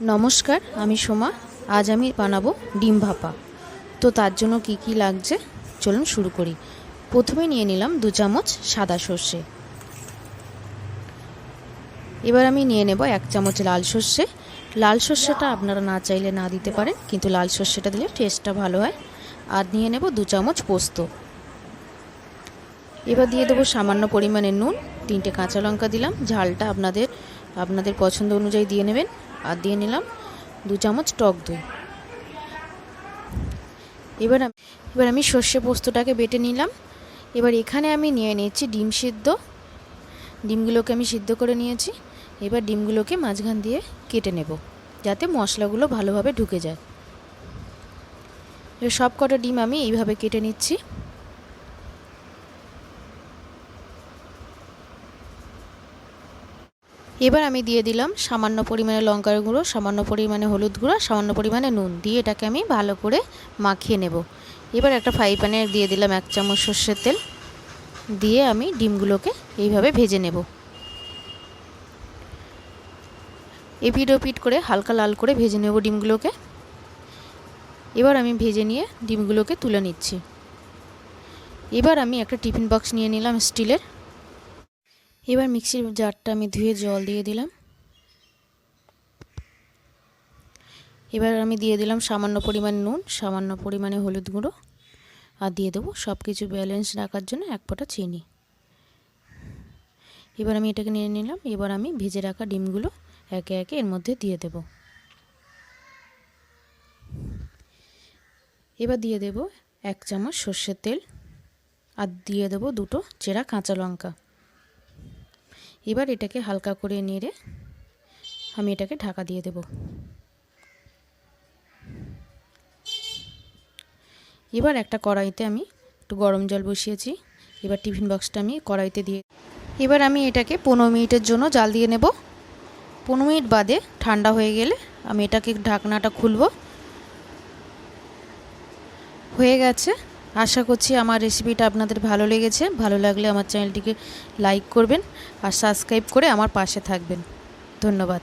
নমস্কার, আমি সোমা। আজ আমি বানাবো ডিম ভাপা। তো তার জন্য কি কি লাগছে? চলুন শুরু করি। প্রথমে নিয়ে নিলাম দু চামচ সাদা সর্ষে। এবার আমি নিয়ে নেব এক চামচ লাল সর্ষে। লাল সর্ষেটা আপনারা না চাইলে না দিতে পারেন, কিন্তু লাল সর্ষেটা দিলে টেস্টটা ভালো হয়। আর নিয়ে নেব দু চামচ পোস্ত। এবার দিয়ে দেবো সামান্য পরিমাণে নুন। তিনটে কাঁচা লঙ্কা দিলাম। ঝালটা আপনাদের আপনাদের পছন্দ অনুযায়ী দিয়ে নেবেন। আর দিয়ে নিলাম দু চামচ টক দই। এবার এবার আমি সর্ষে পোস্তটাকে বেটে নিলাম। এবার এখানে আমি নিয়ে নিয়েছি ডিম সিদ্ধ। ডিমগুলোকে আমি সিদ্ধ করে নিয়েছি। এবার ডিমগুলোকে মাঝখান দিয়ে কেটে নেব, যাতে মশলাগুলো ভালোভাবে ঢুকে যায়। সব কটা ডিম আমি এইভাবে কেটে নিচ্ছি। এবার আমি দিয়ে দিলাম সামান্য পরিমাণে লঙ্কার গুঁড়ো, সামান্য পরিমাণে হলুদ গুঁড়ো সামান্য পরিমাণে নুন দিয়ে এটাকে আমি ভালো করে মাখিয়ে নেব। এবার একটা ফ্রাই প্যানে দিয়ে দিলাম এক চামচ সর্ষের তেল। দিয়ে আমি ডিমগুলোকে এইভাবে ভেজে নেব। এপিট ওপিট করে হালকা লাল করে ভেজে নেব ডিমগুলোকে। এবার আমি ভেজে নিয়ে ডিমগুলোকে তুলে নিচ্ছি। এবার আমি একটা টিফিন বক্স নিয়ে নিলাম স্টিলের। এবার মিক্সির জারটা আমি ধুয়ে জল দিয়ে দিলাম। এবার আমি দিয়ে দিলাম সামান্য পরিমাণ নুন, সামান্য পরিমাণে হলুদ গুঁড়ো আর দিয়ে দেবো সব কিছু ব্যালেন্স রাখার জন্য এক ফোঁটা চিনি। এবার আমি এটাকে নিয়ে নিলাম, এবার আমি ভেজে রাখা ডিমগুলো একে একে এর মধ্যে দিয়ে দেব। এবার দিয়ে দেব এক চামচ সর্ষের তেল আর দিয়ে দেবো দুটো চেরা কাঁচা লঙ্কা। এবার এটাকে হালকা করে নেড়ে আমি এটাকে ঢাকা দিয়ে দেব। এবার একটা কড়াইতে আমি একটু গরম জল বসিয়েছি। এবার টিফিন বক্সটা আমি কড়াইতে দিয়ে এবার আমি এটাকে পনেরো মিনিটের জন্য জাল দিয়ে নেব। পনেরো মিনিট বাদে ঠান্ডা হয়ে গেলে আমি এটাকে ঢাকনাটা খুলব। হয়ে গেছে। আশা করছি আমার রেসিপিটা আপনাদের ভালো লেগেছে। ভালো লাগলে আমার চ্যানেলটিকে লাইক করবেন আর সাবস্ক্রাইব করে আমার পাশে থাকবেন। ধন্যবাদ।